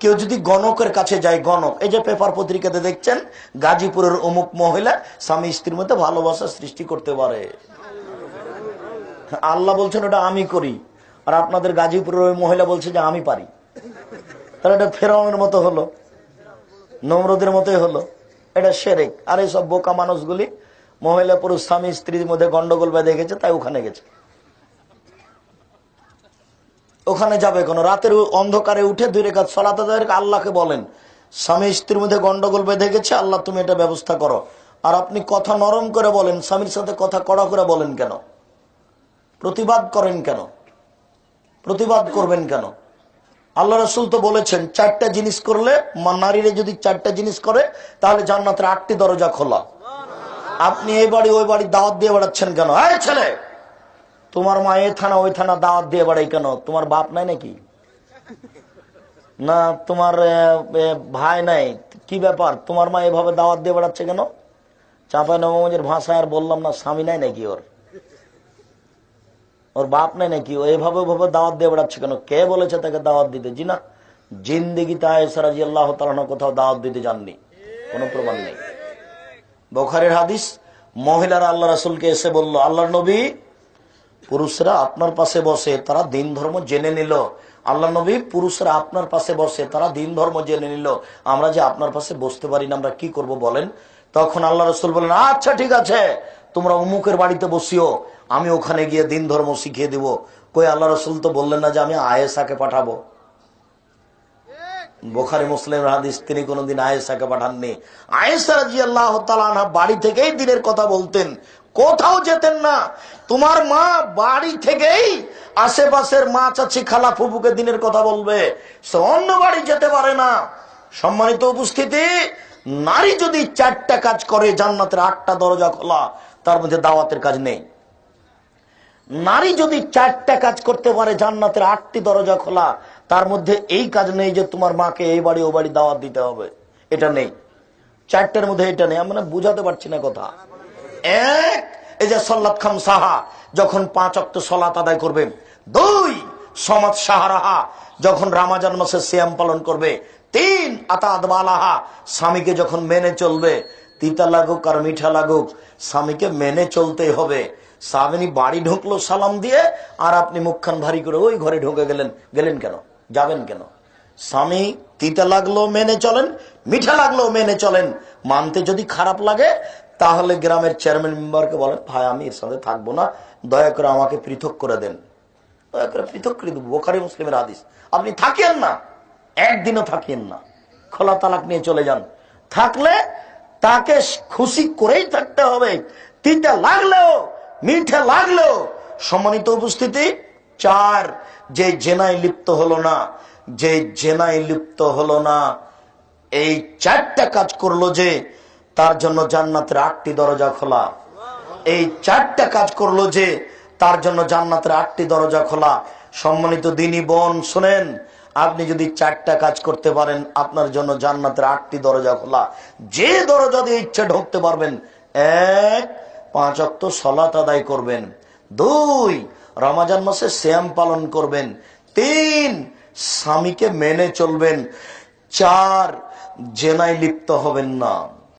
কেউ যদি গণকের কাছে যায়, গণক। এই যে পেপার পত্রিকাতে দেখছেন, গাজীপুরের অমুক মহিলা স্বামী স্ত্রীর মধ্যে ভালোবাসা সৃষ্টি করতে পারে। আল্লাহ বলছেন, ওটা আমি করি। আর আপনাদের গাজীপুরের ওই মহিলা বলছে যে, আমি পারি। তাহলে এটা ফেরাউনের মতো হলো, নমরুদের মতোই হলো। এটা সেরেক। আর এইসব বোকা মানুষগুলি মহিলা পুরুষ স্বামী স্ত্রীর মধ্যে গন্ডগোল বেঁধে গেছে, তাই ওখানে গেছে। ওখানে যাবে কোনো। রাতের অন্ধকারে উঠে দুই রেখা সলাতে আল্লাহকে বলেন, স্বামী স্ত্রীর মধ্যে গন্ডগোল বেঁধে গেছে, আল্লাহ তুমি এটা ব্যবস্থা করো। আর আপনি কথা নরম করে বলেন, স্বামীর সাথে কথা কড়া করে বলেন কেন? প্রতিবাদ করেন কেন? প্রতিবাদ করবেন কেন? আল্লাহ রসুল তো বলেছেন, চারটা জিনিস করলে নারীরা যদি চারটা জিনিস করে, তাহলে জান্নাতের আটটি দরজা খোলা। আপনি এই বাড়ি, ওই বাড়ি দাওয়াত দিয়ে বেড়াচ্ছেন কেন? হ্যাঁ ছেলে! তোমার মা এ থানা, ওই থানা দাওয়াত দিয়ে বেড়াই কেন? তোমার বাপ নাই নাকি? না, তোমার ভাই নাই। কি ব্যাপার? তোমার মা এভাবে দাওয়াত দিয়ে বেড়াচ্ছে কেন? চাঁপাই ভাষায় আর বললাম না, স্বামী নাই নাকি ওর? ওর বাপ নাই নাকি? ও এভাবে, ওভাবে দাওয়াত দিয়ে বেড়াচ্ছে কেন? কে বলেছে তাকে দাওয়াত দিতে? জি না জিন্দিগিতে আয়েসারাজি আল্লাহ তালানো কোথাও দাওয়াত দিতে যাননি। কোনো প্রমাণ নেই। বখারের হাদিস, মহিলারা আল্লাহ রাসুলকে এসে বলল আল্লাহ নবী পুরুষরা আপনার পাশে বসে, তারা দিন ধর্ম জেনে নিল। আল্লাহ নবী পুরুষরা আপনার পাশে বসে, তারা দিন ধর্ম জেনে নিল। আমরা যে আপনার পাশে বসতে পারি না, আমরা কি করব বলেন? তখন আল্লাহ রসুল বলেন আচ্ছা ঠিক আছে, তোমরা অমুকের বাড়িতে বসিও, আমি ওখানে গিয়ে দিন ধর্ম শিখিয়ে দিব। কই, আল্লাহ রসুল তো বললেন না যে আমি আয়েসাকে পাঠাবো। বোখারি মুসলিম হাদিস, তিনি কোনোদিন আয়েসাকে পাঠাননি। আয়েসা রাজি আল্লাহ বাড়ি থেকেই দিনের কথা বলতেন। কোথাও যেতেন না। তোমার মা বাড়ি থেকেই আশেপাশের মা চাচি খালা ফুপুকে দিনের কথা বলবে। সে অন্য বাড়ি যেতে পারে না। সম্মানিত উপস্থিতি, নারী যদি চারটা কাজ করে, জান্নাতের আটটা দরজা খোলা, তার মধ্যে দাওয়াতের কাজ নেই। নারী যদি চারটা কাজ করতে পারে, জান্নাতের আটটি দরজা খোলা, তার মধ্যে এই কাজ নেই যে তোমার মাকে এই বাড়ি, ও বাড়ি দাওয়াত দিতে হবে। এটা নেই। চারটার মধ্যে এটা নেই। আমরা বুঝাতে পারছি না কথা। এক, এই যে সল্লাত খাম সাহা, যখন পাঁচ অক্ট সলাত আদায় করবে, দুই সমাজ সাহারাহা যখন রামাজান মাসে শ্যাম পালন করবে, তিন আতাদ বালাহা স্বামীকে যখন মেনে চলবে, তিতা লাগুক আর মিঠা লাগুক, স্বামীকে মেনে চলতে হবে। স্বামী বাড়ি ঢুকলো সালাম দিয়ে, আর আপনি মুখখান ভারী করে ওই ঘরে ঢুকে গেলেন। গেলেন কেন? যাবেন কেন? স্বামী তিতা লাগল, মেনে চলেন, মিঠা লাগল, মেনে চলেন। মানতে যদি খারাপ লাগে তাহলে গ্রামের চেয়ারম্যান মেম্বারকে বলেন, ভাই, আমি এর সাথে থাকব না। দয়া করে আমাকে পৃথক করে দেন। দয়া করে পৃথক করে দেবো। বোখারি মুসলিমের আদিস আপনি থাকেন না। একদিনও থাকেন না। খোলা তালাক নিয়ে চলে যান। থাকলে তাকে খুশি করেই থাকতে হবে। তিনটা লাগলেও, মিঠে লাগলেও সম্মানিত উপস্থিতি, চার, যে জেনায় লিপ্ত হলো না, যে জেনায় লিপ্ত হলো না, এই চারটা কাজ করল যে তার জন্য জান্নাতের আটটি দরজা খোলা। এই চারটা কাজ করল যে তার জন্য জান্নাতের আটটি দরজা খোলা। সম্মানিত দিনী বোন, শোনেন, আপনি যদি চারটা কাজ করতে পারেন, আপনার জন্য জান্নাতের আটটি দরজা খোলা। যে দরজা দিয়ে ইচ্ছে ঢুকতে পারবেন, এক, পাঁচ অক্ত সলাত আদায় করবেন। দুই, রমাজান মাসে শ্যাম পালন করবেন। তিন, স্বামীকে মেনে চলবেন। চার, জেনায় লিপ্ত হবেন না।